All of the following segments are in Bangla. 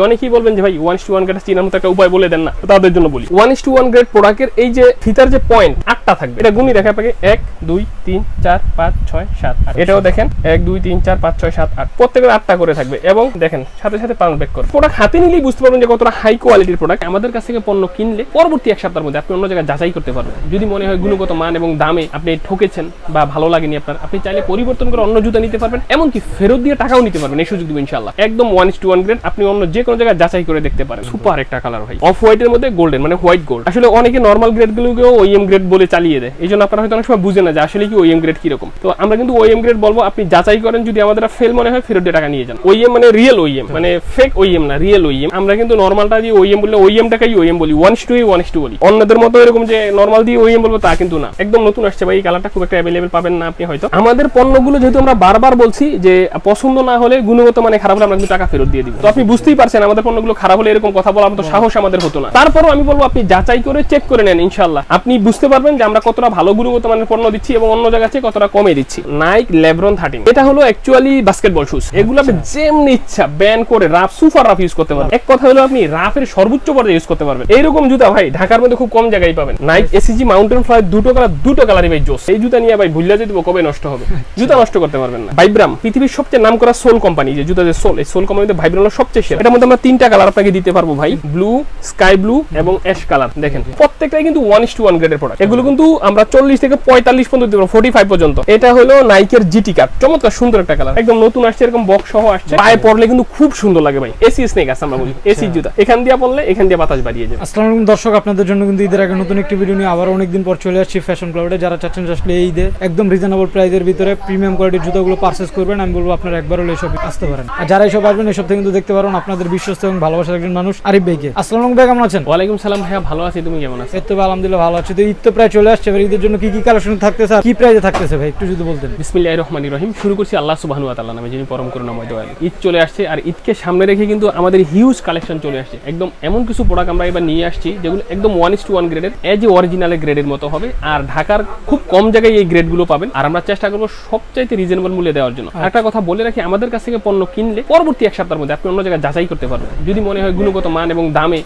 অনেকেই বলবেন যে ভাই ওয়ান টু ওয়ান গ্রেড চিনার মতো একটা উপায় বলে দেন না। তাদের জন্য বলি। ওয়ান টু ওয়ান গ্রেড প্রোডাক্টের এই যে ফিতার যে পয়েন্ট আটটা থাকবে। এটা গুণি দেখা পাকে এক, দুই, তিন, চার, পাঁচ, ছয়, সাত, আট। এটাও দেখেন, এক, দুই, তিন, চার, পাঁচ, ছয়, সাত, আট। প্রত্যেকের আটটা করে থাকবে এবং দেখেন, সাথে সাথে পাউন্ড ব্যাক করে প্রোডাক্ট হাতে নিলেই বুঝতে পারবেন যে কতটা হাই কোয়ালিটির প্রোডাক্ট আমাদের কাছ থেকে পণ্য কিনলে পরবর্তী এক সপ্তাহের মধ্যে আপনি অন্য জায়গায় যাচাই করতে পারবেন। যদি মনে হয় গুণগত মান এবং দামে আপনি ঠকেছেন বা ভালো লাগেনি আপনার, আপনি চাইলে পরিবর্তন করে অন্য জুতা নিতে পারবেন, এমনকি ফেরত দিয়ে টাকাও নিতে পারবেন। এই সুযোগ দিবেন ইনশাল্লাহ একদম ওয়ান টু ওয়ান গ্রেড আপনি অন্য যে কোনো জায়গায় যাচাই করে দেখতে পারেন সুপার একটা কালার ভাই অফ হোয়াইটের মধ্যে গোল্ডেন মানে হোয়াইট গোল্ড আসলে অনেকে নর্মাল গ্রেড গুলোকেও ওইএম গ্রেড বলে চালিয়ে দেয় এই জন্য আপনারা হয়তো অনেক সময় বুঝে না যে আসলে কি ওইএম গ্রেড কীরকম তো আমরা কিন্তু ওইএম গ্রেড বলব আপনি যাচাই করেন যদি আমাদের ফেল মনে হয় ফেরত টাকা নিয়ে যান ওইএম মানে রিয়েল ওইএম মানে ফেক ওইএম না রিয়েল ওইএম আমরা কিন্তু নর্মালটা দিয়ে ওইএম বললে ওইএমটাকেই ওইএম বলি ওয়ান টু ওয়ান টু বলি অন্যদের মতো এরকম যে নর্মাল দিয়ে ওইএম বলব তা কিন্তু না একদম নতুন আসছে ভাই এই কালারটা খুব একটা অ্যাভেলেবেল পাবেন না আপনি হয়তো আমাদের পণ্যগুলো যেহেতু আমরা বারবার বলছি যে পছন্দ না হলে গুণগত মানে খারাপ হলে আমরা কিন্তু টাকা ফেরত দিয়ে দিব তো আপনি বুঝতেই পারছেন আমাদের পণ্যগুলো খারাপ হলে এরকম কথা বলার মতো সাহস আমাদের হতো না। তারপরও আমি বলব আপনি যাচাই করে চেক করে নেন ইনশাল্লাহ আপনি বুঝতে পারবেন যে আমরা কতটা ভালো গুণগত মানের পণ্য দিচ্ছি এবং অন্য জায়গা থেকে কতটা কমে দিচ্ছি। নাইক লেব্রন থার্টিন এটা হলো অ্যাকচুয়ালি বাস্কেটবল শুজ এগুলো আপনি যেমনি ইচ্ছা ব্যান করে রাফ সুপার রাফ ইউজ করতে পারবেন। এক কথা হলো আপনি রাফের সর্বোচ্চ পর্যায়ে ইউজ করতে পারবেন। এইরকম জুতা ভাই ঢাকার মধ্যে খুব কম জায়গায় পাবেন। নাইক এসিজি মাউন্টেন ফ্লাই দুটো কালার দুটো কালারই ভাই জোস। এই জুতা নিয়ে ভাই ভুলিয়া যদি কবে নষ্ট হবে? জুতা নষ্ট করতে পারবেন না। ভাইব্রাম পৃথিবীর সবচেয়ে নাম করা সোল কোম্পানি যে জুতা যে সোল এই সোল কোম্পানিতে ভাইব্রাম সবচেয়ে সেরা। এটার মধ্যে আমরা তিনটা কালার আপনাকে দিতে পারব ভাই। ব্লু স্কাই ব্লু এবং অ্যাশ কালার দেখেন প্রত্যেকটাই কিন্তু ওয়ান ইস টু ওয়ান গ্রেডের প্রোডাক্ট এগুলো কিন্তু আমরা চল্লিশ থেকে পঁয়তাল্লিশ পর্যন্ত দিব ফোর্টি ফাইভ পর্যন্ত। এটা হলো নাইকের জিটি কাপ চমৎকার সুন্দর একটা কালার একদম নতুন আসছে এরকম বক্স সহ আসছে। পায়ে পড়লে কিন্তু খুব সুন্দর লাগে ভাই। এসি স্নেক আছে আমরা বলি। এসি জুতা। এখান দিয়ে পড়লে এখান দিয়ে বাতাস বাড়িয়ে যাবে। আসসালামু আলাইকুম দর্শক আপনাদের জন্য কিন্তু ঈদের আগে নতুন একটি ভিডিও নিয়ে আবার অনেকদিন পর চলে আসছি ফ্যাশন ক্লাবে যারা চাচ্ছেন আসলে এই ঈদে একদম রিজনেবল প্রাইসের ভিতরে প্রিমিয়াম কোয়ালিটির জুতোগুলো পারচেস করবেন আমি বলব আপনারা একবার হলে এসব আসতে পারেন। আর যারা এসব আসবেন এসব থেকে কিন্তু দেখতে পারেন আপনাদের বিশ্বস্ত এবং ভালোবাসার একজন মানুষ আরিফ ভাইকে। আসসালামু ভাই কেমন আছেন? ওয়ালাইকুম সালাম ভাইয়া ভালো আছি তুমি কেমন আছো? তো আলহামদুলিল্লাহ ভালো আছে। তো ঈদ তো প্রায় চলে আসছে এবার ঈদের জন্য কি কি কালেকশন থাকতেছে আর কি প্রাইসে থাকতেছে ভাই? একটু যদি বলতেন। বিসমিল্লাহির রহমানির রহিম। শুরু করছি আল্লাহ সুবহানাহু ওয়া তাআলা নামে যিনি পরম করুণাময় দয়ালু। ঈদ চলে আসছে আর ঈদকে সামনে রেখে কিন্তু আমাদের হিউজ কালেকশন চলে আসছে। একদম এমন কিছু প্রোডাক্ট আমরা এবার নিয়ে আসছি যেগুলো একদম ওয়ান ইস টু ওয়ান গ্রেডের এজ অরিজিনাল গ্রেডের মতো হবে। আর ঢাকার খুব কম জায়গায় এই গ্রেডগুলো পাবেন। আর আমরা চেষ্টা করব সবচাইতে রিজনেবল মূল্যে দেওয়ার জন্য। একটা কথা বলে রাখি আমাদের কাছ থেকে পণ্য কিনলে পরবর্তী এক সপ্তাহের মধ্যে আপনি অন্য জায়গায় যাচাই করতে পারবেন যদি মনে হয় গুণগত মান এবং দামে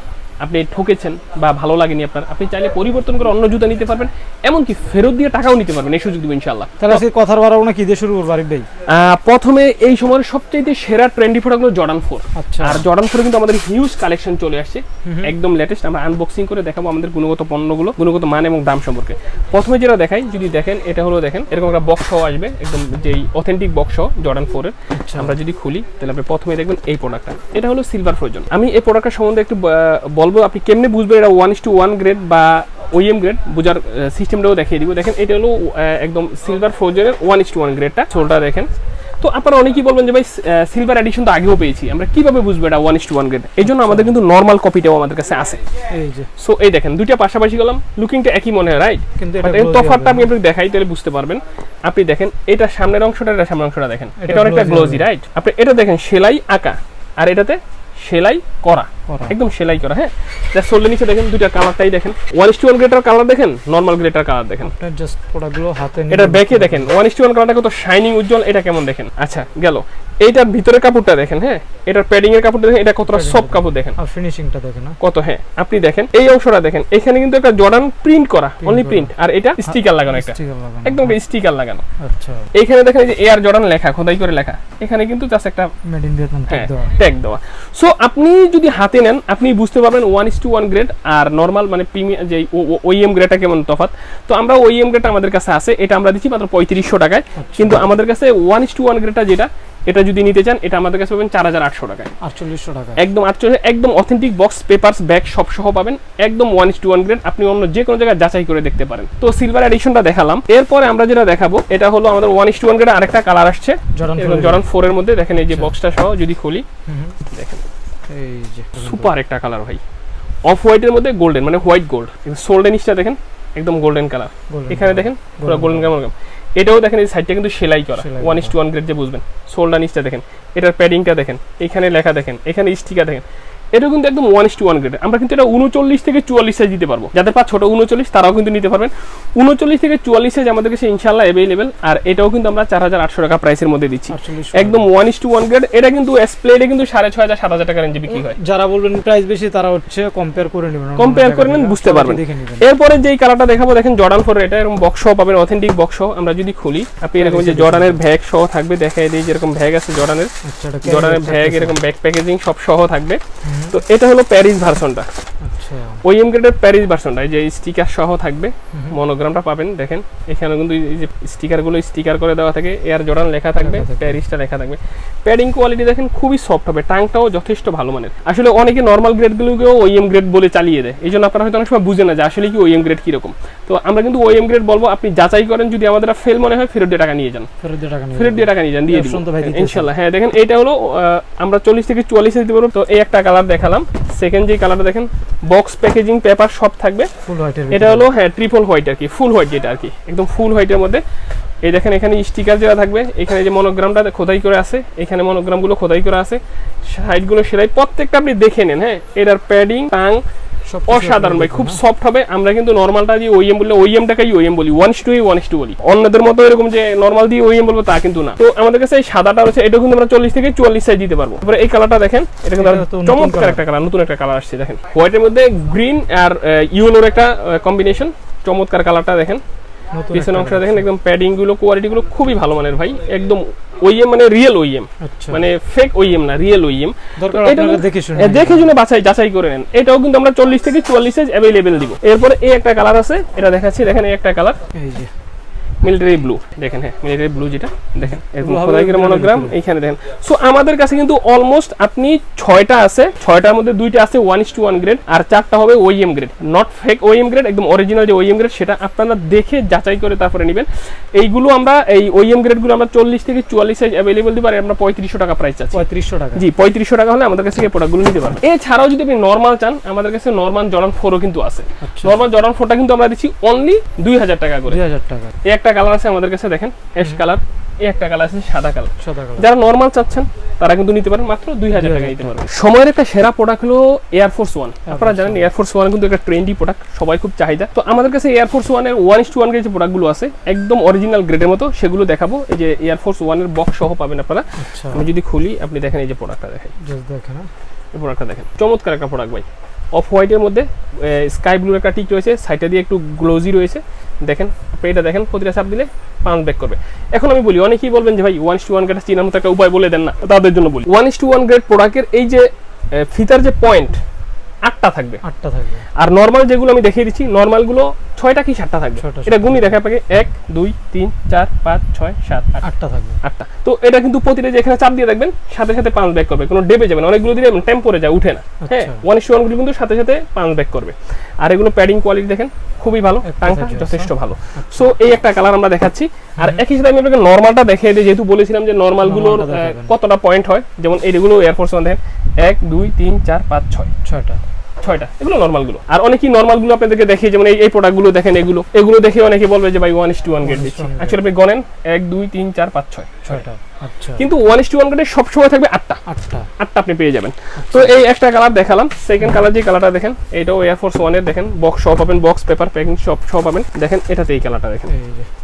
আপনি ঠকেছেন বা ভালো লাগেনি আপনার আপনি চাইলে পরিবর্তন করে অন্য জুতা নিতে পারবেন এমনকি ফেরত দিয়ে টাকাও নিতে পারবেন এই সুযোগ দেবেন ইনশাল্লাহ তাহলে আজকে কথার বাড়াবো না কি দিয়ে শুরু করব আরিফ ভাই? প্রথমে এই সময়ের সবচেয়ে সেরা ট্রেন্ডি প্রোডাক্ট হলো জর্ডান ফোর আচ্ছা। আর জর্ডান ফোর কিন্তু আমাদের হিউজ কালেকশন চলে আসছে। একদম লেটেস্ট আমরা আনবক্সিং করে দেখাবো আমাদের গুণগত পণ্যগুলো গুণগত মান এবং দাম সম্পর্কে। প্রথমে যেটা দেখাই যদি দেখেন এটা হলো দেখেন এরকম একটা বক্স আসবে একদম যেই অথেন্টিক বক্স জর্ডান ফোরের আমরা যদি খুলি তাহলে আপনি প্রথমে দেখবেন এই প্রোডাক্টটা এটা হলো সিলভার ফ্রোজন আমি এই প্রোডাক্টের সম্বন্ধে একটু বলব আপনি কেমনে বুঝবেন এটা one is to one grade বা ওইএম গ্রেড বোঝার সিস্টেমটাও দেখিয়ে দিব। দেখেন এটা হলো একদম সিলভার ফ্রোজেনের ওয়ান ইস টু ওয়ান গ্রেডটা সোলটা দেখেন। তো আপনারা অনেকেই বলবেন যে ভাই সিলভার এডিশন তো আগেও পেয়েছি। আমরা কীভাবে বুঝব এটা one is two one grade এই জন্য আমাদের কিন্তু নর্মাল কপিটাও আমাদের কাছে আছে। সো এই দেখেন দুইটা পাশাপাশি গেলাম লুকিংটা একই মনে হয় রাইট কিন্তু হবে। আমি আপনাকে দেখাই তাহলে বুঝতে পারবেন। আপনি দেখেন এটা সামনের অংশটা এটা সামনের অংশটা দেখেন। এটা এটা অনেকটা গ্লোজি রাইট আপনি এটা দেখেন সেলাই আঁকা। আর এটাতে সেলাই করা। একদম সেলাই করা হ্যাঁ? জাস্ট সোলের নিচে দেখেন দুইটা কালারটাই দেখেন। One is two one greater colour দেখেন? নর্মাল গ্রেটার কালার দেখেন। আপনার জাস্ট প্রোডাক্টগুলো হাতে এটা ব্যাকে দেখেন ওয়ান ইস টু ওয়ান কালারটা কত শাইনিং উজ্জ্বল এটা কেমন দেখেন? আচ্ছা গেল। এইটার ভিতরের কাপড়টা দেখেন হ্যাঁ? এটার প্যাডিং এর কাপড়টা দেখেন এটা কতটা সফট কাপড় দেখেন। আর ফিনিশিংটা দেখে না কত হ্যাঁ আপনি দেখেন এই অংশটা দেখেন এখানে কিন্তু একটা জর্ডান প্রিন্ট করা অনলি প্রিন্ট আর এটা স্টিকার লাগানো একটা। একদম স্টিকার লাগানো। আচ্ছা। এইখানে দেখেন এই যে এয়ার জর্ডান লেখা খোদাই করে লেখা। এখানে কিন্তু জাস্ট একটা মেড ইন ভিয়েতনাম ট্যাগ হ্যাঁ দেওয়া। ট্যাগ দেওয়া। সো আপনি যদি হাতে নেন আপনি বুঝতে পারবেন one is to one grade R normal মানে প্রিমিয়াম যে ওইএম গ্রেডটা কেমন তফাৎ। তো আমরা ওইএম গ্রেডটা আমাদের কাছে আছে এটা আমরা দিচ্ছি মাত্র পঁয়ত্রিশশো টাকায়। কিন্তু আমাদের কাছে ওয়ান ইস টু ওয়ান গ্রেডটা যেটা এটা যদি নিতে চান এটা আমাদের কাছে পাবেন চার হাজার আটশো টাকায়। আটচল্লিশশো টাকা। একদম আটচল্লিশ একদম অথেন্টিক বক্স পেপারস ব্যাগ সব সহ পাবেন। একদম one is two one grade আপনি অন্য যে কোনো জায়গায় যাচাই করে দেখতে পারেন। তো সিলভার এডিশনটা দেখালাম। এরপরে আমরা যেটা দেখাবো এটা হলো আমাদের one is two one grade আরেকটা কালার আসছে। জর্ডান এবং ফোর এর। মধ্যে দেখেন এই যে বক্সটা সহ যদি খুলি দেখেন। এই যে সুপার একটা কালার ভাই। অফ হোয়াইটের মধ্যে গোল্ডেন মানে হোয়াইট গোল্ড সোল্ডের নিচটা দেখেন একদম গোল্ডেন কালার এখানে দেখেন পুরো গোল্ডেন কালার এটাও দেখেন এই সাইডটা কিন্তু সেলাই করা। One is two one grade যে বুঝবেন। সোল্ডার নিচটা দেখেন এটার প্যাডিংটা দেখেন এখানে লেখা দেখেন এখানে স্টিকার দেখেন। এটা কিন্তু একদম ওয়ান টু ওয়ান গ্রেড আমরা কিন্তু এটা উনচল্লিশ থেকে চুয়াল্লিশ সাইজ দিতে পারব। যাদের পা ছোট উনচল্লিশ তারাও কিন্তু নিতে পারবেন। উনচল্লিশ থেকে চুয়াল্লিশ সাইজ আমাদের কাছে ইনশাল্লাহ অ্যাভেলেবেল আর এটাও কিন্তু আমরা চার হাজার আটশো টাকা প্রাইসের মধ্যে দিচ্ছি। একদম ওয়ান টু ওয়ান গ্রেড এটা কিন্তু স্প্লেডে কিন্তু সাড়ে ছয় হাজার সাত হাজার টাকা রেঞ্জে বিক্রি হয়। যারা বলবেন প্রাইস বেশি তারা হচ্ছে কম্পেয়ার করে নেবেন। কম্পেয়ার করে নেন বুঝতে পারবেন। এরপরে যেই কালারটা দেখাবো দেখেন জর্ডান ফোর এটা এরকম বক্স সহ পাবেন অথেন্টিক বক্স আমরা যদি খুলি আপনি এরকম যে জর্ডানের ভ্যাগ সহ থাকবে দেখাই দিই যেরকম ভ্যাগ আছে জর্ডানের জর্ডানের ভ্যাগ এরকম ব্যাক প্যাকেজিং সব সহ থাকবে। তো এটা হলো প্যারিস ভার্সনটা। আচ্ছা। ওইএম গ্রেডের প্যারিস ভার্সনটা এই যে স্টিকার সহ থাকবে মনোগ্রামটা পাবেন দেখেন। এখানে কিন্তু এই যে স্টিকারগুলো স্টিকার করে দেওয়া থাকে এয়ার জর্ডান লেখা থাকবে প্যারিসটা লেখা থাকবে। প্যাডিং কোয়ালিটি দেখেন খুবই সফট হবে টাংটাও যথেষ্ট ভালো মানের। আসলে অনেকে নর্মাল গ্রেডগুলোকেও ওইএম গ্রেড বলে চালিয়ে দেয় এই জন্য আপনারা হয়তো অনেক সময় বুঝে না যে আসলে কি ওইএম গ্রেড কীরকম। তো আমরা কিন্তু ওইএম গ্রেড বলব আপনি যাচাই করেন যদি আমাদের ফেল মনে হয় ফেরত দিয়ে টাকা নিয়ে যান। ফেরত দিয়ে টাকা নিয়ে ফেরত দিয়ে টাকা নিয়ে যান দিয়ে। ইনশাল্লাহ হ্যাঁ দেখেন এটা হলো আমরা চল্লিশ থেকে চুয়াল্লিশ দিতে পারব। তো এই একটা কালার দেখালাম। সেকেন্ড যে কালারটা দেখেন বক্স প্যাকেজিং পেপার সব থাকবে। ফুল হোয়াইটের এটা হলো হ্যাঁ ট্রিপল হোয়াইট আর কি ফুল হোয়াইট যেটা আর কি একদম ফুল হোয়াইটের মধ্যে। এই দেখেন এখানে স্টিকার যেটা থাকবে। এখানে যে মনোগ্রামটা খোদাই করে আছে এখানে মনোগ্রামগুলো খোদাই করে আছে। সাইডগুলো সেলাই প্রত্যেকটা আপনি দেখে নেন হ্যাঁ। এটার প্যাডিং টাং অসাধারণ ভাই খুব সফট হবে। আমরা কিন্তু নর্মালটা দিয়ে ওইএম বললে ওইএমটাকেই ওইএম বলি ওয়ান টু ওয়ান টু বলি। অন্যদের মতো এরকম যে নর্মাল দিয়ে ওইএম বলব তা কিন্তু না। তো আমাদের কাছে এই সাদাটা রয়েছে এটা কিন্তু আমরা চল্লিশ থেকে চুয়াল্লিশ সাইজ দিতে পারব। তারপরে এই কালারটা দেখেন এটা কিন্তু চমৎকার একটা কালার নতুন একটা কালার আসছে দেখেন। হোয়াইটের মধ্যে গ্রিন আর ইয়েলোর একটা কম্বিনেশন চমৎকার কালারটা দেখেন। পিছনের অংশটা দেখেন একদম প্যাডিংগুলো কোয়ালিটি গুলো খুবই ভালো মানের ভাই। একদম ওইএম মানে রিয়েল ওইএম আচ্ছা। মানে ফেক ওইএম না রিয়েল ওইএম এটা দেখে শুনে দেখে শুনে বাছাই যাচাই করে নেন। এটাও কিন্তু আমরা চল্লিশ থেকে চুয়াল্লিশ সাইজ अवेलेबल দিব। এরপরে এই একটা কালার আছে এটা দেখাচ্ছি দেখেন এই একটা কালার এই যে। মিলিটারি ব্লু দেখেন হ্যাঁ মিলিটারি ব্লু যেটা দেখেন এরকম মনোগ্রাম এইখানে দেখেন সো আমাদের কাছে কিন্তু অলমোস্ট আপনি ছয়টা আছে ছয়টার মধ্যে দুইটা আছে one is to one grade আর চারটা হবে OEM grade not fake OEM grade একদম অরিজিনাল যে ওইএম গ্রেড সেটা আপনারা দেখে যাচাই করে তারপরে নেবেন। এইগুলো আমরা এই ওইএম গ্রেডগুলো আমরা চল্লিশ থেকে চুয়াল্লিশ সাইজ অ্যাভেলেবল দিব আর আমরা পঁয়ত্রিশশো টাকা প্রাইস আছে পঁয়ত্রিশশো টাকা। জি পঁয়ত্রিশশো টাকা হলে আমাদের কাছে থেকে প্রোডাক্টগুলো নিতে পারবেন। এছাড়াও যদি আপনি নর্মাল চান আমাদের কাছে নর্মাল জর্ডান ফোরও কিন্তু আছে। নর্মাল জর্ডান ফোরটা কিন্তু আমরা দিচ্ছি অনলি দুই হাজার টাকা করে। দুই হাজার টাকা। এই একটা কালার আছে আমাদের কাছে দেখেন অ্যাশ কালার এই একটা কালার আছে সাদা কালার সাদা কালার যারা নর্মাল চাচ্ছেন তারা কিন্তু নিতে পারেন মাত্র দুই হাজার টাকা নিতে পারবেন। সময়ের একটা সেরা প্রোডাক্ট হলো এয়ারফোর্স ওয়ান আপনারা জানেন এয়ারফোর্স ওয়ান কিন্তু একটা ট্রেন্ডি প্রোডাক্ট সবাই খুব চাহিদা। তো আমাদের কাছে এয়ারফোর্স ওয়ানের ওয়ান ইস টু ওয়ান যে প্রোডাক্টগুলো আছে একদম অরিজিনাল গ্রেডের মতো সেগুলো দেখাবো। এই যে এয়ারফোর্স ওয়ানের বক্স সহ পাবেন আপনারা। আচ্ছা। আমি যদি খুলি আপনি দেখেন এই যে প্রোডাক্টটা দেখেন দেখেন হ্যাঁ। এই প্রোডাক্টটা দেখেন। চমৎকার একটা প্রোডাক্ট ভাই। অফ হোয়াইটের মধ্যে স্কাই ব্লুর একটা টিক রয়েছে, সাইডটা দিয়ে একটু গ্লোজি রয়েছে। দেখেন এটা দেখেন প্রতিটা সাপ দিলে পাঁচ ব্যাক করবে। এখন আমি বলি, অনেকেই বলবেন যে ভাই ওয়ান টু ওয়ান গ্রেড চিনার মতো একটা উপায় বলে দেন না। তাদের জন্য বলি one is two one grade প্রোডাক্টের এই যে ফিতার যে পয়েন্ট আটটা থাকবে। আটটা থাকবে। আর নর্মাল যেগুলো আমি দেখিয়ে দিচ্ছি নর্মালগুলো ছয়টা কি সাতটা থাকবে? এটা গুণি দেখা আপনাকে এক দুই তিন চার পাঁচ ছয় সাত আটটা থাকবে। আটটা। তো এটা কিন্তু প্রতিটা যে এখানে চাপ দিয়ে দেখবেন সাথে সাথে পাঁচ ব্যাক করবে। কোনো ডেবে যাবে না। অনেকগুলো দিলে টেম্পোরে যায় উঠে না। হ্যাঁ? আচ্ছা। ওয়ান ইস ওয়ানগুলো কিন্তু সাথে সাথে পাঁচ ব্যাক করবে। আর এগুলো প্যাডিং কোয়ালিটি দেখেন খুবই ভালো। যথেষ্ট ভালো। সো এই একটা কালার আমরা দেখাচ্ছি। আর একই সাথে আমি আপনাকে নর্মালটা দেখিয়ে দিই। যেহেতু বলেছিলাম যে নর্মালগুলোর। কতটা পয়েন্ট হয় যেমন এইগুলো এয়ারফোর্স ওয়ান দেখেন এক দুই তিন চার পাঁচ ছয়। ছয়টা। ছয়টা এগুলো নর্মালগুলো আর অনেকেই নর্মালগুলো আপনাদেরকে দেখি যেমন এই এই প্রোডাক্টগুলো দেখেন এগুলো। এগুলো দেখে অনেকে বলবে যে ভাই one is two one grade দিচ্ছি। অ্যাকচুয়ালি আপনি গণেন এক দুই তিন চার পাঁচ ছয় ছয়টা আচ্ছা। কিন্তু ওয়ান ইস টু ওয়ান গ্রেডের সবসময় থাকবে আটটা। আটটা। আটটা আপনি পেয়ে যাবেন। তো এই একটা কালার দেখালাম। সেকেন্ড কালার যে কালারটা দেখেন এটাও এয়ারফোর্স ওয়ানের দেখেন বক্স সব পাবেন বক্স পেপার প্যাকিং সব সব পাবেন। দেখেন এটাতে এই কালারটা দেখেন।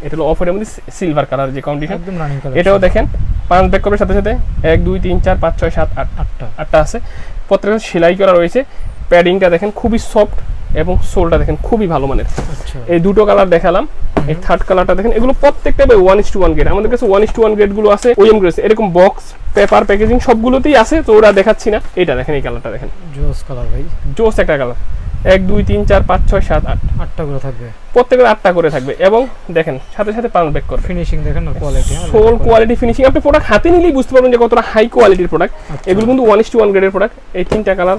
এটা হলো অফারের মধ্যে সিলভার কালার যে কন্ডিশন এটাও দেখেন পাঁচ ব্যাক করবে সাথে সাথে এক দুই তিন চার পাঁচ ছয় সাত আট আটটা আটটা আছে। প্রত্যেকটা সেলাই করা রয়েছে। প্যাডিংটা দেখেন খুবই সফট এবং সোলটা দেখেন খুবই ভালো মানের। আচ্ছা। এই দুটো কালার দেখালাম এই থার্ড কালারটা দেখেন এগুলো প্রত্যেকটা one is two one grade আমাদের কাছে ওয়ান ইস টু ওয়ান গ্রেডগুলো আছে ওএম গ্রেড এরকম বক্স পেপার প্যাকেজিং সবগুলোতেই আছে তো ওরা দেখাচ্ছি না। এটা দেখেন এই কালারটা দেখেন। জোস কালার ভাই। জোস একটা কালার এক দুই তিন চার পাঁচ ছয় সাত আট। আটটা করে থাকবে। প্রত্যেকের আটটা করে থাকবে এবং দেখেন সাথে সাথে পাঁচ ব্যাক করে ফিনিশিং দেখেন না কোয়ালিটি সোল কোয়ালিটি ফিনিশিং আপনি প্রোডাক্ট হাতে নিলেই বুঝতে পারবেন যে কতটা হাই কোয়ালিটির প্রোডাক্ট। এগুলো কিন্তু ওয়ান ইস টু ওয়ান গ্রেডের প্রোডাক্ট এই তিনটা কালার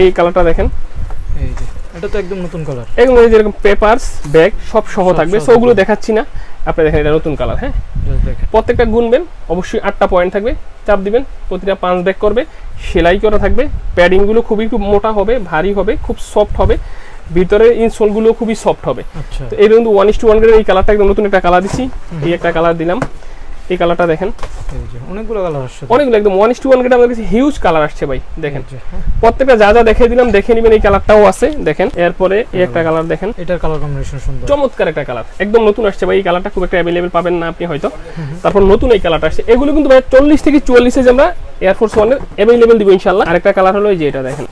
এই কালারটা দেখেন। এই যে এটা তো একদম নতুন কালার এগুলো যেরকম পেপারস ব্যাগ সব সহ থাকবে। সো ওগুলো দেখাচ্ছি না। আপনি দেখেন এটা নতুন কালার হ্যাঁ? প্রত্যেকটা গুনবেন অবশ্যই আটটা পয়েন্ট থাকবে চাপ দিবেন প্রতিটা পাঁচ ব্যাক করবে সেলাই করা থাকবে প্যাডিংগুলো খুবই খুব মোটা হবে ভারী হবে খুব সফট হবে ভিতরের ইনসোলগুলো খুবই সফট হবে। আচ্ছা। তো এই কিন্তু one is two one grade এই কালারটা একদম নতুন একটা কালার দিচ্ছি এই একটা কালার দিলাম। এই কালারটা দেখেন। অনেকগুলো কালার আসছে অনেকগুলো একদম ওয়ান টু ওয়ান গ্রেড আমাদের কাছে হিউজ কালার আসছে ভাই দেখেন। এই যে, হ্যাঁ। প্রত্যেকটা যা যা দেখে দিলাম দেখে নিবেন এই কালারটাও আছে দেখেন। এরপরে এই একটা কালার দেখেন। এটার কালার কম্বিনেশন সুন্দর। চমৎকার একটা কালার একদম নতুন আসছে ভাই এই কালারটা খুব একটা অ্যাভেলেবেল পাবেন না আপনি হয়তো। তারপর নতুন এই কালারটা আসছে। এগুলো কিন্তু ভাই চল্লিশ থেকে চুয়াল্লিশ আমরা এয়ারফোর্স ওয়ানের অ্যাভেলেবেল দিব ইনশাল্লাহ আরেকটা কালার হলো এই যে এটা দেখেন।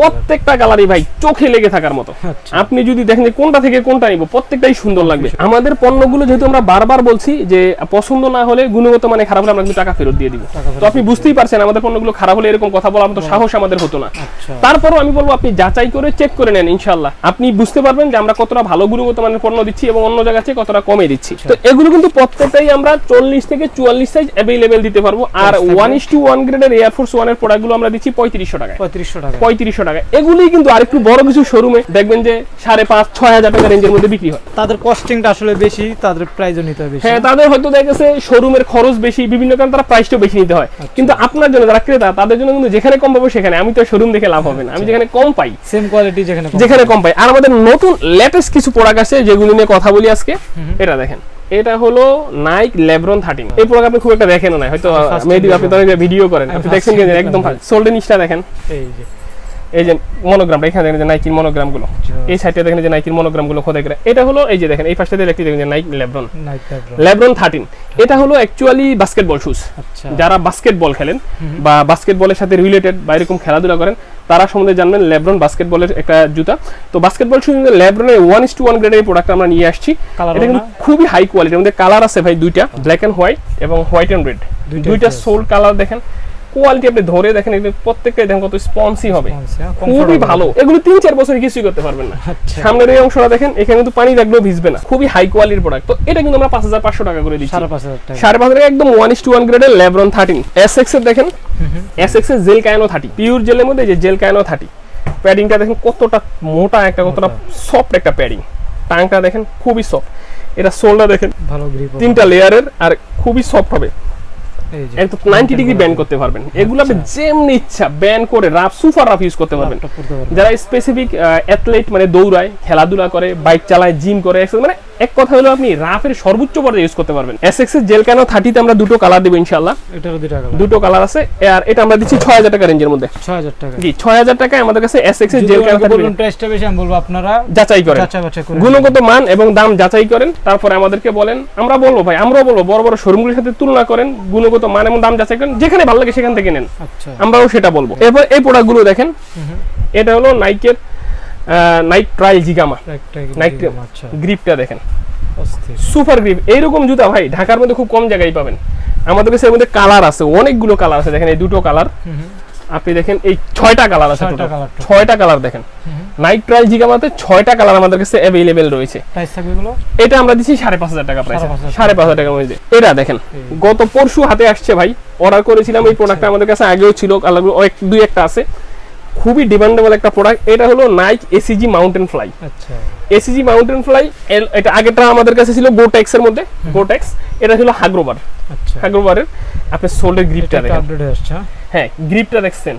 প্রত্যেকটা কালারই ভাই চোখে লেগে থাকার মতো। আচ্ছা। আপনি যদি দেখেন কোনটা থেকে কোনটা নিব প্রত্যেকটাই সুন্দর লাগবে। আমাদের পণ্যগুলো যেহেতু আমরা বারবার বলছি যে পছন্দ না হলে গুণগত মানে খারাপ হলে আমরা কিন্তু টাকা ফেরত দিয়ে দিব। তো আপনি বুঝতেই পারছেন আমাদের পণ্যগুলো খারাপ হলে এরকম কথা বলার মতো সাহস আমাদের হতো না। আচ্ছা। তারপরও আমি বলব আপনি যাচাই করে চেক করে নেন ইনশাল্লাহ আপনি বুঝতে পারবেন যে আমরা কতটা ভালো গুণগত মানের পণ্য দিচ্ছি এবং অন্য জায়গা থেকে কতটা কমে দিচ্ছি। তো এগুলো কিন্তু প্রত্যেকটাই আমরা চল্লিশ থেকে চুয়াল্লিশ সাইজ অ্যাভেলেবেল দিতে পারব। আর ওয়ান ইস টু ওয়ান গ্রেডের এয়ারফোর্স ওয়ানের প্রোডাক্টগুলো আমরা দিচ্ছি পঁয়ত্রিশশো টাকায়। পঁয়ত্রিশশো টাকা পঁয়ত্রিশশো টাকা। এগুলোই কিন্তু আরেকটু বড় কিছু শোরুমে দেখবেন যে সাড়ে পাঁচ ছয় হাজার টাকা রেঞ্জের মধ্যে বিক্রি হয়। তাদের কস্টিংটা আসলে বেশি তাদের নিতে বেশি। হ্যাঁ তাদের হয়তো দেখা গেছে শোরুমের খরচ বেশি বিভিন্ন কারণে তারা প্রাইসটাও বেশি নিতে হয়। কিন্তু আপনার জন্য যারা ক্রেতা তাদের জন্য কিন্তু যেখানে কম পাবো সেখানে। আমি তো শোরুম দেখে লাভ হবে না। আমি যেখানে কম পাই সেম কোয়ালিটি যেখানে কম। যেখানে কম পাই। আর আমাদের নতুন লেটেস্ট কিছু প্রোডাক্ট আছে যেগুলো নিয়ে কথা বলি আজকে এটা দেখেন। এটা হলো নাইক লেব্রন থার্টিন এই প্রোডাক্ট আপনি খুব একটা দেখেন না হয়তো মেবি আপনি তো ভিডিও করেন। আপনি দেখছেন কি একদম ভাই। সোল্ডেন নিচটা দেখেন। এই যে। এই যে মনোগ্রামটা এখানে দেখেন যে নাইকির মনোগ্রামগুলো। এই সাইডে দেখেন যে নাইকির মনোগ্রামগুলো খোদাই করে। এটা হলো এই যে দেখেন এই পাশটাতে দেখতে দেখেন যে নাইক লেব্রন লেব্রন থার্টিন এটা হলো অ্যাকচুয়ালি বাস্কেটবল শুজ যারা বাস্কেটবল খেলেন বা বাস্কেটবলের সাথে রিলেটেড বা এরকম খেলাধুলা করেন তারা সম্বন্ধে জানবেন ল্যাব্রন বাস্কেটবলের একটা জুতা। তো বাস্কেটবল শুধু লেব্রনের ওয়ান ইস টু ওয়ান গ্রেডের প্রোডাক্ট আমরা নিয়ে আসছি এটা কিন্তু খুবই হাই কোয়ালিটির মধ্যে কালার আছে ভাই দুইটা ব্ল্যাক অ্যান্ড হোয়াইট এবং হোয়াইট অ্যান্ড রেড দুইটা সোল কালার দেখেন। কোয়ালিটি আপনি ধরে দেখেন এগুলো প্রত্যেকটাই দেখেন কত স্পন্সি হবে। খুবই ভালো। এগুলো তিন চার বছর কিছুই করতে পারবেন না। আচ্ছা। সামনের এই অংশটা দেখেন এখানে কিন্তু পানি লাগলেও ভিজবে না। খুবই হাই কোয়ালিটির প্রোডাক্ট তো এটা কিন্তু আমরা পাঁচ হাজার পাঁচশো টাকা করে দিচ্ছি। সাড়ে পাঁচ হাজার টাকা। একদম ওয়ান ইস টু ওয়ান গ্রেডের লেব্রন থার্টিন এস এক্সের দেখেন এস এক্সের জেল কায়নো থার্টি পিওর জেলের মধ্যে যে জেল কায়নো থার্টি প্যাডিংটা দেখেন কতটা মোটা একটা কতটা সফট একটা প্যাডিং টাংটা দেখেন খুবই সফট এটা সোলটা দেখেন। ভালো গ্রিপ তিনটা লেয়ারের আর খুবই সফট হবে। একদম নাইনটি ডিগ্রি ব্যান করতে পারবেন। এগুলো আপনি যেমনি ইচ্ছা ব্যান করে রাফ সুপার রাফ ইউজ করতে পারবেন। ল্যাপটপ করতে পারবেন। যারা স্পেসিফিক অ্যাথলেট মানে দৌড়ায় খেলাধুলা করে বাইক চালায় জিম করে মানে এক কথা হলো আপনি রাফের সর্বোচ্চ পর্যায়ে ইউজ করতে পারবেন। এস এক্সের জেল কেন থার্টিতে আমরা দুটো কালার দেবো ইনশাল্লাহ এটারও দুই টাকা দুটো কালার আছে। আর এটা আমরা দিচ্ছি ছয় হাজার টাকা রেঞ্জের মধ্যে। ছয় হাজার টাকা। জি ছয় হাজার টাকায় আমাদের কাছে এস এক্সের জেল কেন বলুন প্রাইসটা বেশি আমি বলব আপনারা যাচাই করেন। যাচাই বাছাই করে গুণগত মান এবং দাম যাচাই করেন। তারপরে আমাদেরকে বলেন। আমরা বলব ভাই আমরাও বলব বড় বড় শোরুমগুলির সাথে তুলনা করেন গুণগত মান এবং দাম যাচাই করেন। যেখানে ভালো লাগে সেখান থেকে নেন। আচ্ছা। আমরাও সেটা বলব। এরপর এই প্রোডাক্টগুলো দেখেন। এটা হলো নাইকের নাইক ট্রায়াল জিগামা আচ্ছা। গ্রিপটা দেখেন। সুপার গ্রিপ এইরকম জুতা ভাই ঢাকার মধ্যে খুব কম জায়গায় পাবেন। আমাদের কাছে এর মধ্যে কালার আছে অনেকগুলো কালার আছে। দেখেন এই দুটো কালার। আপনি দেখেন এই ছয়টা কালার আছে ছয়টা কালার দেখেন। নাইক ট্রায়াল জিগামাতে ছয়টা কালার আমাদের কাছে অ্যাভেলেবেল রয়েছে। এটা আমরা দিচ্ছি সাড়ে পাঁচ হাজার টাকা প্রাইস সাড়ে পাঁচ হাজার টাকা মধ্যে। এটা দেখেন গত পরশু হাতে আসছে ভাই। অর্ডার করেছিলাম এই প্রোডাক্টটা আমাদের কাছে আগেও ছিল। কালারগুলো দুই একটা আছে। খুবই ডিমান্ডেবল একটা প্রোডাক্ট এটা হলো নাইক এসিজি মাউন্টেন ফ্লাই আচ্ছা। এসিজি মাউন্টেন ফ্লাই এটা আগেটা আমাদের কাছে ছিল গোটেক্স এর মধ্যে গোটেক্স এটা ছিল হাগ্রোবার আচ্ছা। হাগ্রোবারের আপনি সোল্ডের গ্রিপটা আপডেট হয়ে আসছে হ্যাঁ? হ্যাঁ গ্রিপটা দেখছেন।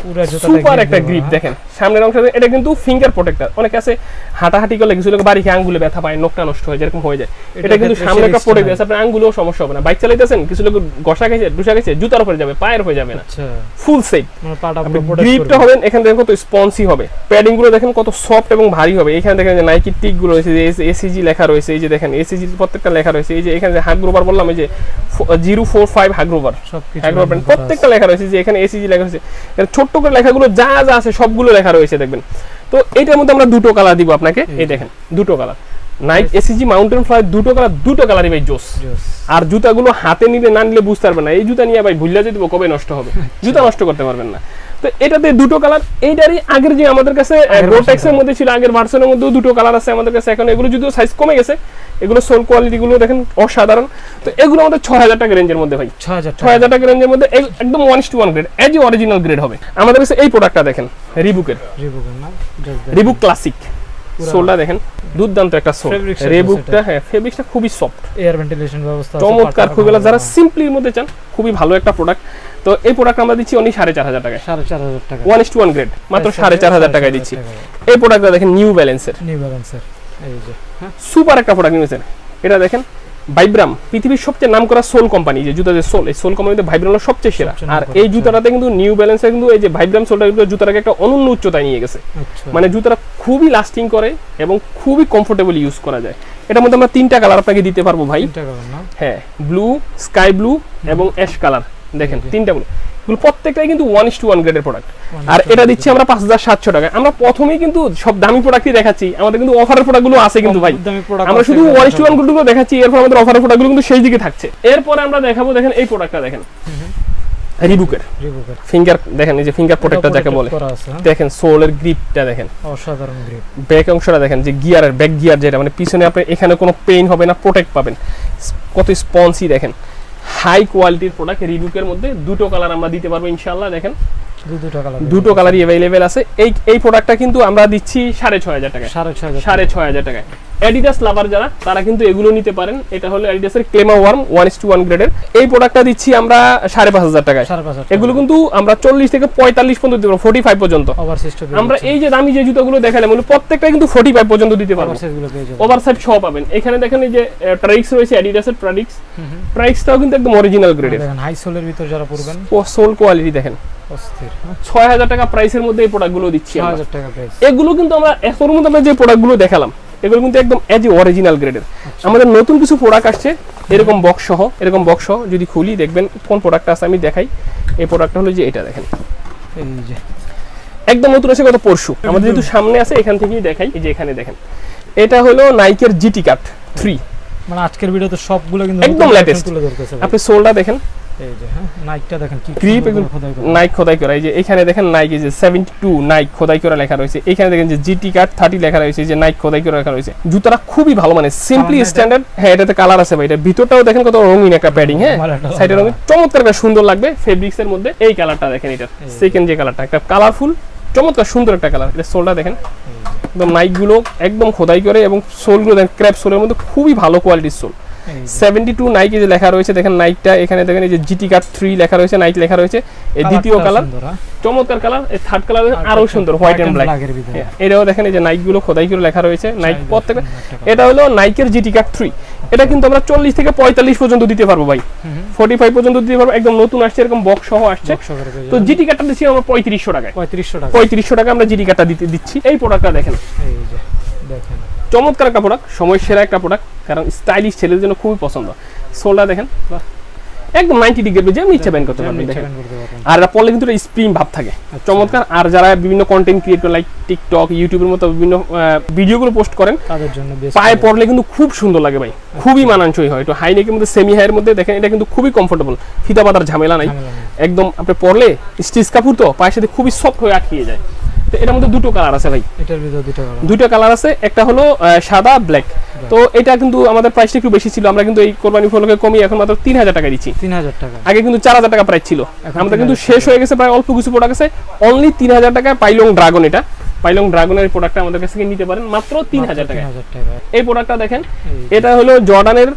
পুরো সুপার একটা গ্রিপ হ্যাঁ? দেখেন। সামনের অংশ এটা কিন্তু ফিঙ্গার প্রোটেক্টর অনেক আছে হাঁটাহাঁটি করলে কিছু লোক বাড়ি আঙ্গুলে ব্যথা পায় নখটা নষ্ট হয় যেরকম হয়ে যায়। এটা কিন্তু সামনে একটা প্রোটেক্ট আছে আপনার আঙ্গুলেও সমস্যা হবে না। বাইক চালাইতেছেন কিছু লোক গসা গেছে গেছে জুতার উপরে যাবে পায়ের হয়ে যাবে না। ফুল protect গ্রিপটা হবেন এখানে দেখেন কত স্পঞ্জি হবে। প্যাডিংগুলো দেখেন কত সফট এবং ভারী হবে। এখানে দেখেন যে নাইকি টিকগুলো রয়েছে যে এসিজি লেখা রয়েছে এই যে দেখেন এসিজি প্রত্যেকটা লেখা রয়েছে। এই যে এখানে যে হাগ্রোবার বললাম এই যে জিরো ফোর ফাইভ হাগ্রোবার হাগ্রোবার প্রত্যেকটা লেখা রয়েছে যে এখানে এসিজি লেখা রয়েছে। এখানে ছোট্ট করে লেখাগুলো যা যা আছে সবগুলো লেখা রয়েছে দেখবেন। তো এটার মধ্যে আমরা দুটো কালার দিব আপনাকে। এই দেখেন দুটো colour Nike ACG mountain fly দুটো কালার দুটো কালারই ভাই জোস। আর জুতাগুলো হাতে নিলে না নিলে বুঝতে পারবেন না। এই জুতা নিয়ে ভাই ভুলিয়া যদি কবে নষ্ট হবে? জুতা নষ্ট করতে পারবেন না। তো এটাতে দুটো কালার এইটারই আগের যে আমাদের কাছে রোটেক্স মধ্যে ছিল আগের ভার্সনের মধ্যেও দুটো কালার আছে আমাদের কাছে। এখন এগুলো যদিও সাইজ কমে গেছে এগুলো সোল কোয়ালিটি গুলো দেখেন অসাধারণ। তো এগুলো আমাদের ছয় হাজার টাকা রেঞ্জের মধ্যে ভাই। ছয় হাজার ছয় হাজার টাকা রেঞ্জের মধ্যে একদম one two one grade as original grade হবে। আমাদের কাছে এই প্রোডাক্টটা দেখেন রিবুকের. রিবুক ক্লাসিক সোলটা দেখেন দুর্দান্ত একটা সোল। রেবুকটা হ্যাঁ ফেব্রিক্সটা খুবই সফট এয়ার ভেন্টিলেশন ব্যবস্থা চমৎকার খুব খুবই ভালো। যারা সিম্পলি সিম্পলির মধ্যে চান খুবই ভালো একটা প্রোডাক্ট তো এই প্রোডাক্ট আমরা দিচ্ছি অনলি সাড়ে চার হাজার টাকায়। সাড়ে চার হাজার টাকা। One is two one grade মাত্র সাড়ে চার হাজার টাকায় দিচ্ছি। এই প্রোডাক্টটা দেখেন নিউ ব্যালেন্সের নিউ ব্যালেন্সের এই যে হ্যাঁ। সুপার একটা প্রোডাক্ট নিয়েছেন। এটা দেখেন ভাইব্রাম পৃথিবীর সবচেয়ে নাম করা সোল কোম্পানি যে জুতা যে সোল এই সোল কোম্পানিতে ভাইব্রাম হলো সবচেয়ে সেরা। আর এই। জুতাটাতে কিন্তু নিউ ব্যালেন্সে কিন্তু এই যে ভাইব্রাম সোলটা কিন্তু জুতাটাকে একটা অনন্য উচ্চতায় নিয়ে গেছে। আচ্ছা। মানে জুতাটা খুবই লাস্টিং করে এবং খুবই কমফোর্টেবল ইউজ করা যায়। এটার মধ্যে আমরা তিনটা কালার আপনাকে দিতে পারব ভাই। হ্যাঁ ব্লু স্কাই ব্লু এবং অ্যাশ কালার দেখেন তিনটা ব্লু এগুলো প্রত্যেকটাই কিন্তু ওয়ান ইস টু ওয়ান গ্রেডের প্রোডাক্ট আর এটা দিচ্ছি আমরা পাঁচ হাজার সাতশো টাকা আমরা প্রথমেই কিন্তু সব দামি প্রোডাক্টই দেখাচ্ছি। আমাদের কিন্তু অফারের প্রোডাক্টগুলো আছে কিন্তু ভাই। আমরা শুধু ওয়ান ইস টু ওয়ান দেখাবো। গুলো দেখাচ্ছি। এরপর আমাদের অফারের প্রোডাক্টগুলো কিন্তু সেই দিকে থাকছে। এরপরে আমরা দেখাবো দেখেন এই প্রোডাক্টটা দেখেন। রিবুকের ফিঙ্গার দেখেন এই যে ফিঙ্গার প্রোটেক্টর যাকে বলে। হ্যাঁ? দেখেন সোলের গ্রিপটা দেখেন। অসাধারণ গ্রিপ ব্যাক অংশটা দেখেন যে গিয়ারের ব্যাক গিয়ার যেটা মানে পিছনে আপনি এখানে কোনো পেইন হবে না প্রোটেক্ট পাবেন। কত স্পঞ্জি দেখেন। হাই কোয়ালিটির প্রোডাক্ট রিবুকের মধ্যে দুটো কালার আমরা দিতে পারব ইনশাল্লাহ দেখেন। দুটো কালার দুটো কালারই অ্যাভেলেবেল আছে। এই এই প্রোডাক্টটা কিন্তু আমরা দিচ্ছি সাড়ে ছয় হাজার টাকা সাড়ে ছয় হাজার সাড়ে ছয় হাজার টাকায়। অ্যাডিডাস লাভার যারা তারা কিন্তু এগুলো নিতে পারেন। এটা হলো অ্যাডিডাসের Climawarm one is two one গ্রেডের এই প্রোডাক্টটা দিচ্ছি আমরা সাড়ে পাঁচ হাজার টাকায়। এগুলো কিন্তু আমরা চল্লিশ থেকে পঁয়তাল্লিশ পর্যন্ত দিতে পারব ফোর্টি ফাইভ পর্যন্ত আমরা এই যে দামি যে জুতোগুলো দেখালাম ওগুলো প্রত্যেকটা কিন্তু ফোর্টি ফাইভ পর্যন্ত দিতে পারব। ওভার সাইড সহ পাবেন। এখানে দেখেন এই যে ট্রাইক্স রয়েছে অ্যাডিডাসের ট্রাইক্স। ট্রাইক্সটাও কিন্তু একদম অরিজিনাল গ্রেডের হাই সোলের ভিতর যারা পড়বেন ও সোল কোয়ালিটি দেখেন? ছয় হাজার টাকা প্রাইসের মধ্যে এই প্রোডাক্টগুলো দিচ্ছি এগুলো কিন্তু আমরা এখনও মধ্যে আমরা যে প্রোডাক্টগুলো দেখালাম এগুলো কিন্তু একদম এজ অরিজিনাল গ্রেডের। আমাদের নতুন কিছু প্রোডাক্ট আসছে এরকম বক্স সহ এরকম বক্স সহ যদি খুলি দেখবেন কোন প্রোডাক্টটা আছে আমি দেখাই। এই প্রোডাক্টটা হলো যে এটা দেখেন। এই যে। একদম নতুন আছে গত পরশু। আমাদের যেহেতু সামনে আছে এখান থেকেই দেখাই এই যে এখানে দেখেন। এটা হলো নাইকের জিটি কাট থ্রি মানে আজকের ভিডিওতে সবগুলো কিন্তু একদম ভাই। আপনি সোলটা দেখেন। এই যে হ্যাঁ নাইকটা দেখেন কি একদম। নাইক খোদাই করা। এই যে এখানে দেখেন নাইক এই যে নাইক খোদাই করা লেখা রয়েছে। এখানে দেখেন যে জিটি কার্ড লেখা রয়েছে যে নাইক খোদাই করা লেখা রয়েছে। জুতাটা খুবই ভালো মানে সিম্পলি স্ট্যান্ডার্ড হ্যাঁ এটাতে কালার আছে ভাই এটা ভিতরটাও দেখেন কত রঙিন একটা প্যাডিং হ্যাঁ? রঙিন। চমৎকার একটা সুন্দর লাগবে ফেব্রিক্স এর মধ্যে। এই কালারটা দেখেন এটা সেকেন্ড যে। কালারটা একটা কালারফুল চমৎকার সুন্দর একটা কালার এটা সোলটা দেখেন। একদম নাইকগুলো একদম খোদাই করে এবং সোলগুলো দেখেন ক্র্যাপ সোলের মধ্যে খুবই ভালো কোয়ালিটির সোল। সেভেন্টি টু নাইকে যে লেখা রয়েছে দেখেন নাইকটা এখানে দেখেন এই যে জিটি কার্ড থ্রি লেখা রয়েছে নাইক লেখা রয়েছে। এই দ্বিতীয় কালার হ্যাঁ? চমৎকার কালার এই থার্ড কালার আরও সুন্দর হোয়াইট এন্ড ব্ল্যাক। এটাও দেখেন এই যে নাইকগুলো খোদাই করে লেখা রয়েছে নাইক colour। এটা হলো নাইকের জিটি কার্ড থ্রি এটা কিন্তু আমরা চল্লিশ থেকে পঁয়তাল্লিশ পর্যন্ত দিতে পারব ভাই। ফোর্টি ফাইভ পর্যন্ত দিতে পারব একদম নতুন আসছে এরকম বক্স সহ আসছে। তো জিটি কার্ডটা দিচ্ছি আমরা পঁয়ত্রিশশো টাকায়। পঁয়ত্রিশশো টাকা। পঁয়ত্রিশশো টাকা আমরা জিটি কার্ডটা দিতে দিচ্ছি। এই প্রোডাক্টটা দেখেন। এই যে দেখেন। চমৎকার একটা প্রোডাক্ট সময় সেরা একটা প্রোডাক্ট কারণ স্টাইলিশ ছেলেদের জন্য খুবই পছন্দ। সোলটা দেখেন একদম নাইনটি ডিগ্রি যেমন ইচ্ছা ব্যান করতে পারবেন দেখেন। আর এটা পড়লে কিন্তু স্প্রিং ভাব থাকে। আচ্ছা। চমৎকার। আর যারা বিভিন্ন কন্টেন্ট ক্রিয়েট করে লাইক টিকটক ইউটিউবের মতো বিভিন্ন ভিডিওগুলো পোস্ট করেন তাদের জন্য পায়ে পড়লে কিন্তু খুব সুন্দর লাগে ভাই। খুবই মানানসই হয়। একটু হাই নেকের মধ্যে সেমি হাইয়ের মধ্যে দেখেন এটা কিন্তু খুবই কমফোর্টেবল ফিতা পাতার ঝামেলা নাই। একদম আপনি পরলে স্টিচ কাপড় তো পায়ের সাথে খুবই সফট হয়ে আটকিয়ে যায়। তো এটার মধ্যে দুটো কালার আছে ভাই। এটার ভিতরে দুটো কালার দুটো কালার আছে একটা হলো সাদা ব্ল্যাক তো এটা কিন্তু আমাদের প্রাইসটা একটু বেশি ছিল আমরা কিন্তু এই কোরবানি ফলকে কমিয়ে এখন মাত্র তিন হাজার টাকা দিচ্ছি। তিন হাজার টাকা। আগে কিন্তু চার হাজার টাকা প্রাইস ছিল। আমাদের কিন্তু শেষ হয়ে গেছে প্রায় অল্প কিছু প্রোডাক্ট আছে। অনলি তিন হাজার টাকায় পাইলং ড্রাগন এটা। পাইলং ড্রাগনের প্রোডাক্ট আমাদের কাছ থেকে নিতে পারেন মাত্র তিন হাজার তিন টাকা এই প্রোডাক্টটা দেখেন এটা হলো জর্ডানের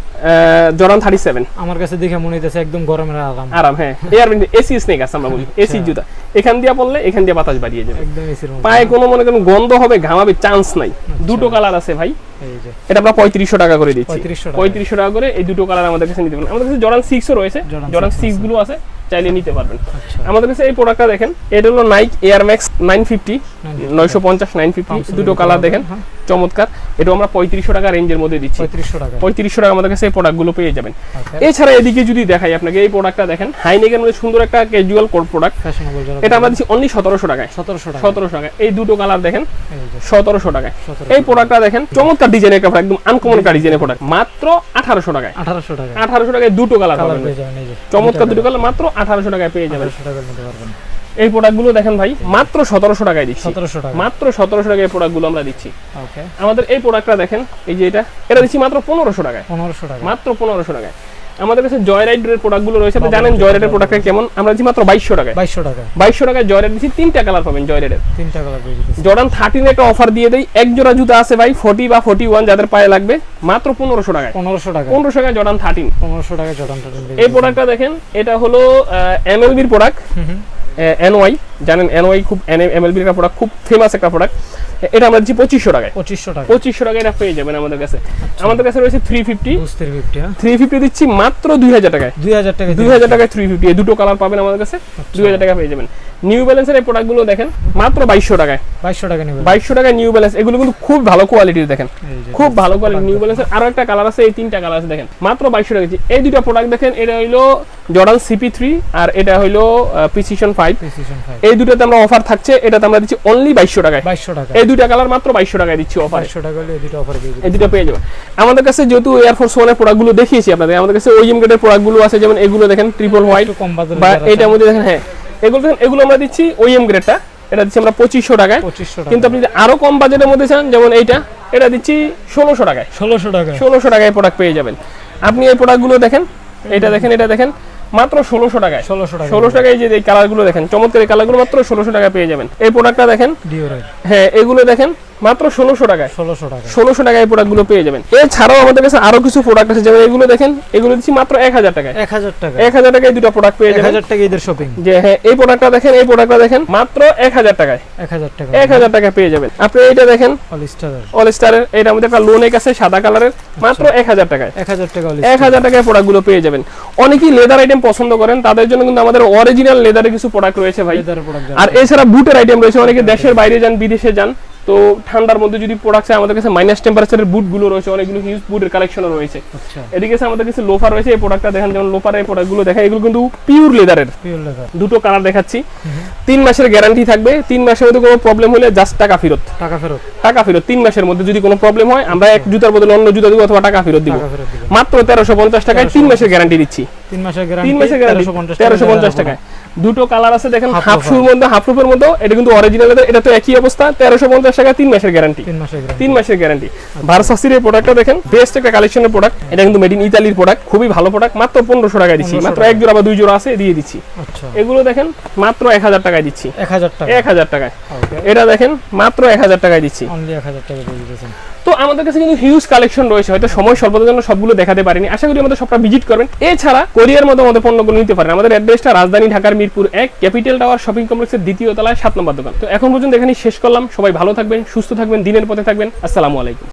জর্ডান থার্টি সেভেন আমার কাছে দেখে মনে হইতেছে একদম গরমের আরাম। আরাম হ্যাঁ। এয়ার এসি স্নেক আছে আমরা বলি এসি আচ্ছা। জুতা। এখান দিয়ে পড়লে এখান দিয়ে বাতাস বাড়িয়ে যাবে। একদম এসির মতো। পায়ে কোনো মনে করেন গন্ধ হবে ঘামাবে চান্স নাই। দুটো কালার আছে ভাই। এটা আমরা পঁয়ত্রিশশো টাকা করে দিচ্ছি। পঁয়ত্রিশশো টাকা। করে এই দুটো কালার আমাদের কাছে নিতে পারেন আমাদের কাছে জর্ডান সিক্সও রয়েছে। Jordan জর্ডান 6 সিক্সগুলো আছে চাইলে নিতে পারবেন। আমাদের কাছে এই প্রোডাক্টটা দেখেন এটা হলো Nike Air Max nine fifty নয়শো পঞ্চাশ নাইন ফিফটি দুটো কালার দেখেন চমৎকার। এটা আমরা পঁয়ত্রিশশো টাকা রেঞ্জের মধ্যে দিচ্ছি। পঁয়ত্রিশশো টাকা। আমাদের কাছে এই প্রোডাক্টগুলো পেয়ে যাবেন। আচ্ছা। এছাড়া এদিকে যদি দেখাই আপনাকে এই প্রোডাক্টটা দেখেন হাইনেকের মধ্যে সুন্দর একটা ক্যাজুয়াল কোড প্রোডাক্ট এটা আমরা দিচ্ছি অনলি সতেরোশো টাকায়। সতেরোশো টাকা। সতেরোশো টাকা এই দুটো কালার দেখেন সতেরোশো টাকায়। এই প্রোডাক্টটা দেখেন চমৎকার ডিজাইনের কাপড় একদম আনকমন কার ডিজাইনের প্রোডাক্ট মাত্র আঠারোশো টাকায়। আঠারোশো টাকা আঠারোশো টাকায় দুটো কালার পাবেন। চমৎকার দুটো কালার মাত্র আঠারোশো টাকায় পেয়ে যাবেন। আঠারোশো টাকার মধ্যে পারবেন। এই প্রোডাক্টগুলো দেখেন ভাই মাত্র সতেরোশো টাকায় দিচ্ছি। মাত্র সতেরোশো টাকায় এই প্রোডাক্টগুলো আমরা দিচ্ছি। আমাদের এই প্রোডাক্টটা দেখেন এই যে এটা এটা দিচ্ছি মাত্র পনেরোশো টাকায়। পনেরোশো টাকা মাত্র পনেরোশো টাকায়। আমাদের কাছে জয়রাইডের প্রোডাক্টগুলো রয়েছে আপনি জানেন জয়রাইডের তো প্রোডাক্টটা কেমন? আমরা দিচ্ছি মাত্র বাইশশো টাকায়। বাইশশো টাকা। বাইশশো টাকায় জয়রাইড দিচ্ছি তিনটা কালার পাবেন জয়রাইডের তিনটা কালার পেয়ে জর্ডান থার্টিন একটা অফার দিয়ে দেয় এক জোড়া জুতা আছে ভাই ফোর্টি বা ফোর্টি ওয়ান যাদের পায়ে লাগবে মাত্র পনেরোশো টাকায়। পনেরোশো টাকা পনেরোশো টাকায় জর্ডান থার্টিন পনেরোশো টাকা জর্ডান টর্ডান পেয়ে এই যেতেছে। প্রোডাক্টটা দেখেন এটা হলো এমএলবির প্রোডাক্ট। এনওয়াই জানেন এনওয়াই খুব এমএলবির একটা প্রোডাক্ট খুব ফেমাস একটা প্রোডাক্ট এটা আমরা দিচ্ছি পঁচিশশো টাকায়। পঁচিশশো টাকা পঁচিশশো টাকা এটা পেয়ে যাবেন আমাদের কাছে। আমাদের কাছে রয়েছে থ্রি ফিফটি থ্রি ফিফটি দিচ্ছি মাত্র দুই হাজার টাকায়। দুই হাজার টাকা দুই হাজার টাকায় থ্রি ফিফটি এই দুটো কালার পাবেন আমাদের কাছে। দুই হাজার টাকা পেয়ে যাবেন। নিউ ব্যালেন্সের এই প্রোডাক্টগুলো দেখেন মাত্র বাইশশো টাকায়। বাইশশো টাকা বাইশশো টাকায় নিউ ব্যালেন্স এগুলো কিন্তু খুব ভালো কোয়ালিটির দেখেন। খুব ভালো কোয়ালিটি নিউ ব্যালেন্সের আরও একটা কালার আছে এই তিনটা কালার আছে দেখেন। মাত্র বাইশশো টাকা দিচ্ছি। এই দুটো প্রোডাক্ট দেখেন এটা হইল জর্ডান সিপি থ্রি আর এটা হইল প্রিসিশন ফাইভ ফাইভ এই দুটোতে আমরা অফার থাকছে এটাতে আমরা দিচ্ছি অনলি বাইশশো টাকায়। বাইশশো টাকা এই দুটা কালার মাত্র টাকায় দিচ্ছি অফার টাকা হলে এই দুটো অফার পেয়ে এই দুটো পেয়ে যাবেন আমাদের কাছে যেহেতু এয়ারফোর্স ওয়ানের প্রোডাক্টগুলো দেখিয়েছি আপনাদের আমাদের কাছে ওইএম প্রোডাক্টগুলো আছে যেমন এগুলো দেখেন ট্রিপল হোয়াইট বা এটার মধ্যে দেখেন হ্যাঁ এগুলো দেখেন এগুলো আমরা দিচ্ছি ওইএম গ্রেডটা এটা দিচ্ছি আমরা পঁচিশশো টাকায়। কিন্তু আপনি যদি আরও কম বাজেটের মধ্যে চান যেমন এইটা এটা দিচ্ছি ষোলোশো টাকায়। ষোলোশো টাকা ষোলোশো টাকায় প্রোডাক্ট পেয়ে যাবেন। আপনি এই প্রোডাক্টগুলো দেখেন এটা দেখেন এটা দেখেন। মাত্র ষোলোশো টাকায়। ষোলোশো টাকা ষোলোশো টাকায় যে এই কালারগুলো দেখেন চমৎকার এই কালারগুলো মাত্র ষোলোশো টাকা পেয়ে যাবেন। এই প্রোডাক্টটা দেখেন। হ্যাঁ এগুলো দেখেন। মাত্র ষোলোশো টাকায়। ষোলোশো টাকা ষোলোশো টাকায় এই প্রোডাক্টগুলো পেয়ে যাবেন। এছাড়াও আমাদের কাছে আরও কিছু প্রোডাক্ট আছে যেমন এগুলো দেখেন এগুলো দিচ্ছি মাত্র এক হাজার টাকায়। এক হাজার টাকা এক হাজার টাকায় দুটো প্রোডাক্ট পেয়ে যাবেন। হাজার টাকা ঈদের শপিং যে হ্যাঁ এই প্রোডাক্টটা দেখেন এই প্রোডাক্টটা দেখেন মাত্র এক হাজার টাকায়। এক হাজার টাকা এক হাজার টাকা পেয়ে যাবেন। আপনি এইটা দেখেন অলিস্টারের অল স্টারের এটার মধ্যে একটা লোনেক আছে সাদা কালারের মাত্র এক হাজার টাকায়। এক হাজার টাকা এক হাজার টাকায় প্রোডাক্টগুলো পেয়ে যাবেন। অনেকেই লেদার আইটেম পছন্দ করেন তাদের জন্য কিন্তু আমাদের অরিজিনাল লেদারের কিছু প্রোডাক্ট রয়েছে ভাই। আর এছাড়া বুটের আইটেম রয়েছে অনেকে দেশের বাইরে যান বিদেশে যান। তো ঠান্ডার মধ্যে যদি প্রোডাক্ট আমাদের কাছে মাইনাস টেম্পারেচারের বুটগুলো রয়েছে অনেকগুলো হিউজ বুটের কালেকশনও রয়েছে। আচ্ছা। এদিকে আমাদের কাছে লোফার রয়েছে এই প্রোডাক্টটা দেখেন যেমন লোফারের প্রোডাক্টগুলো দেখা এগুলো কিন্তু পিওর লেদারের পিওর লেদার দুটো কালার দেখাচ্ছি। তিন মাসের গ্যারান্টি থাকবে তিন মাসের মধ্যে কোনো প্রবলেম হলে জাস্ট টাকা ফেরত। টাকা ফেরত। টাকা ফেরত তিন মাসের মধ্যে যদি কোনো প্রবলেম হয় আমরা এক জুতার বদলে অন্য জুতা দিব অথবা টাকা ফেরত দিব। মাত্র তেরোশো পঞ্চাশ টাকায় তিন মাসের গ্যারান্টি দিচ্ছি। তিন মাসের গ্যারান্টি তেরোশো পঞ্চাশ টাকায়। দুটো কালার আছে দেখেন হাফ শুর মধ্যে হাফ রুফের মধ্যে এটা কিন্তু অরিজিনাল এটা তো একই অবস্থা তেরোশো পঞ্চাশ টাকা তিন মাসের গ্যারান্টি তিন মাসের গ্যারান্টি তিন মাসের গ্যারান্টি ভার্সাসির এই প্রোডাক্টটা দেখেন বেস্ট একটা কালেকশনের প্রোডাক্ট এটা কিন্তু মেড ইন ইতালির প্রোডাক্ট খুবই ভালো প্রোডাক্ট মাত্র পনেরোশো টাকা দিচ্ছি মাত্র এক জোড়া বা দুই জোড়া আছে দিয়ে দিচ্ছি। আচ্ছা। এগুলো দেখেন মাত্র এক হাজার টাকায় দিচ্ছি। এক হাজার টাকা। এক হাজার টাকায়। এটা দেখেন মাত্র এক হাজার টাকায় দিচ্ছি। অনলি এক হাজার টাকা পেয়ে দিতেছেন। তো আমাদের কাছে কিন্তু হিউজ কালেকশন রয়েছে। হয়তো সময় স্বল্পতার জন্য সবগুলো দেখাতে পারিনি। আশা করি আমাদের সবটা ভিজিট করবেন। এছাড়া কোরিয়ার মতো আমাদের পণ্যগুলো নিতে পারেন। আমাদের অ্যাড্রেসটা রাজধানী ঢাকার মিরপুর এক ক্যাপিটাল টাওয়ার শপিং কমপ্লেক্সের দ্বিতীয় তলায় সাত নম্বর দোকান। তো এখন পর্যন্ত এখানে শেষ করলাম। সবাই ভালো থাকবেন, সুস্থ থাকবেন, দিনের পথে থাকবেন। আসসালামু আলাইকুম।